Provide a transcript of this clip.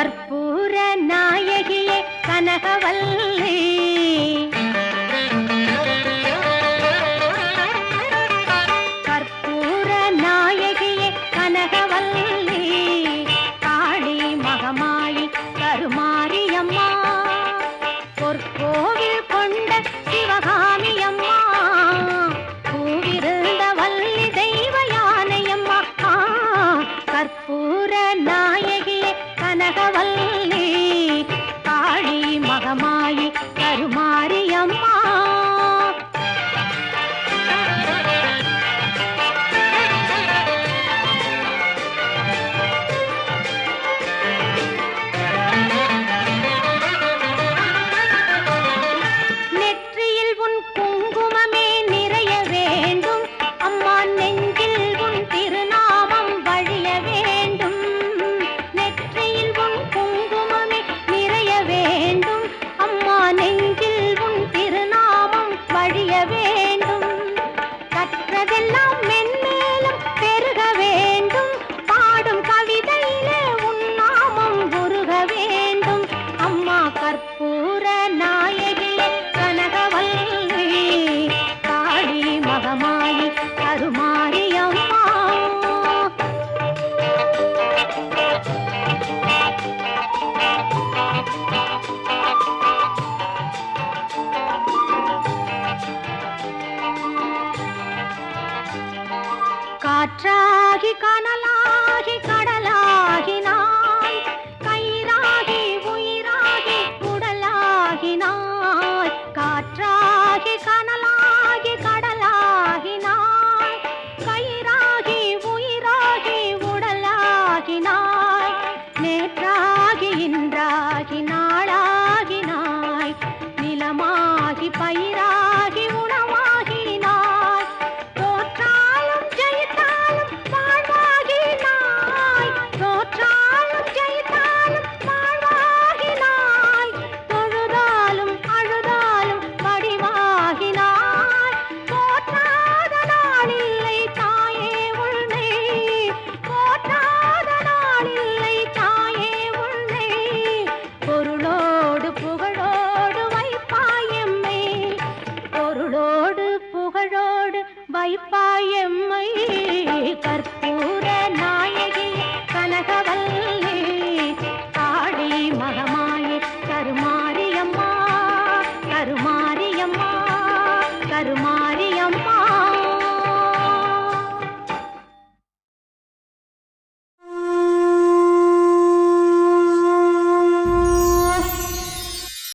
கற்பூர நாயகியே கனகவல்லி. கற்பூர நாயகியே கனகவல்லி. காளி மகமாயி கருமாரியம்மா. பொற்கோவில் கொண்ட சிவகாமி அம்மா பூவிருந்த வள்ளி தெய்வ யானையம்மா. கற்பூர நாயகி கனகவல்லி காளி மகமாயி मनवेल காற்றாகி கனலாகி கடலாகி நான். கயிறாகி உயிராகி உடலாகி நான். காற்றாகி வைப்பாயம்மை கற்பூர நாயகி கனகவல்லி காடி மகமாயி கருமாரியம்மா கருமாரியம்மா கருமா